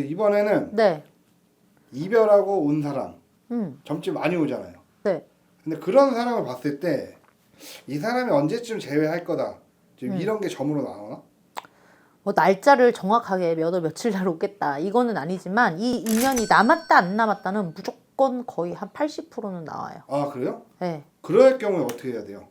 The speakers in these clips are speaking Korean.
이번에는 네. 이별하고 온 사람 음. 점집 많이 오잖아요. 네. 근데 그런 사람을 봤을 때 이 사람이 언제쯤 재회할 거다. 지금 음. 이런 게 점으로 나오나? 뭐 날짜를 정확하게 몇 월 며칠 날 오겠다 이거는 아니지만 이 인연이 남았다 안 남았다는 무조건 거의 한 80%는 나와요. 아 그래요? 네. 그럴 경우에 어떻게 해야 돼요?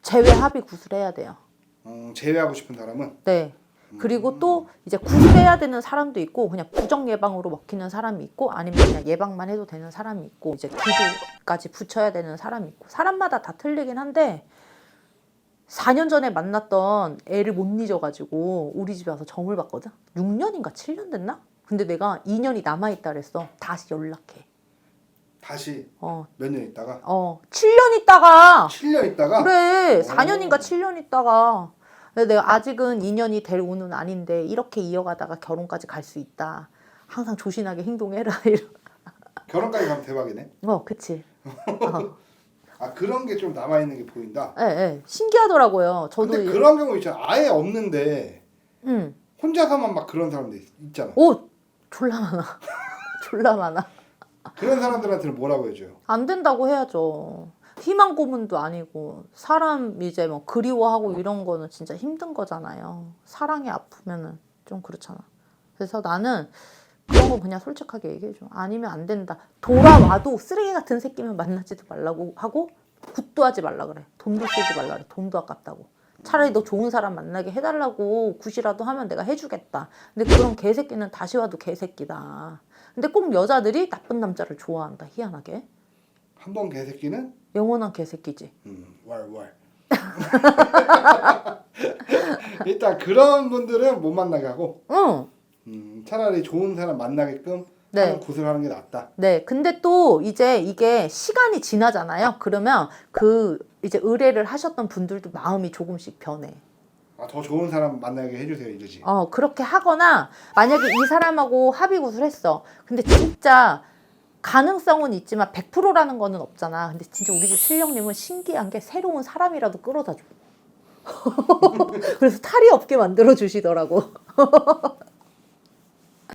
재회 합의 구술해야 돼요. 음, 재회하고 싶은 사람은 네. 그리고 또 이제 구술해야 되는 사람도 있고 그냥 부정 예방으로 먹히는 사람이 있고 아니면 그냥 예방만 해도 되는 사람이 있고 이제 기도까지 붙여야 되는 사람이 있고 사람마다 다 틀리긴 한데 4년 전에 만났던 애를 못 잊어가지고 우리 집에 와서 점을 봤거든. 6년인가 7년 됐나? 근데 내가 2년이 남아있다 그랬어. 다시 연락해. 다시 어, 몇 년 있다가 어, 7년 있다가 7년 있다가 그래 오. 4년인가 7년 있다가 내가 아직은 인연이 될 운은 아닌데 이렇게 이어가다가 결혼까지 갈 수 있다 항상 조신하게 행동해라 이런 결혼까지 가면 대박이네. 어 그치 어. 아 그런 게 좀 남아 있는 게 보인다. 예, 예. 신기하더라고요 저도 근데 이- 그런 경우 있잖아. 아예 없는데 음. 혼자서만 막 그런 사람들 있- 있잖아. 오 졸라 많아 졸라 많아 그런 사람들한테는 뭐라고 해줘요? 안 된다고 해야죠 희망 고문도 아니고 사람 이제 뭐 그리워하고 이런 거는 진짜 힘든 거잖아요. 사랑이 아프면은 좀 그렇잖아. 그래서 나는 그런 건 그냥 솔직하게 얘기해줘. 아니면 안 된다. 돌아와도 쓰레기 같은 새끼면 만나지도 말라고 하고 굿도 하지 말라 그래. 돈도 쓰지 말라 그래. 돈도 아깝다고. 차라리 너 좋은 사람 만나게 해달라고 굿이라도 하면 내가 해주겠다. 근데 그런 개새끼는 다시 와도 개새끼다. 근데 꼭 여자들이 나쁜 남자를 좋아한다. 희한하게 한 번 개새끼는 영원한 개새끼지. 음, 월 월. 일단 그런 분들은 못 만나게 하고 응. 음, 차라리 좋은 사람 만나게끔 네. 하는 굿을 하는 게 낫다. 네. 근데 또 이제 이게 시간이 지나잖아요. 그러면 그 이제 의뢰를 하셨던 분들도 마음이 조금씩 변해. 아, 더 좋은 사람 만나게 해주세요 이러지. 어, 그렇게 하거나 만약에 이 사람하고 합의 구술 했어. 근데 진짜 가능성은 있지만 100%라는 거는 없잖아. 근데 진짜 우리 집 실령님은 신기한 게 새로운 사람이라도 끌어다 줘. 그래서 탈이 없게 만들어 주시더라고.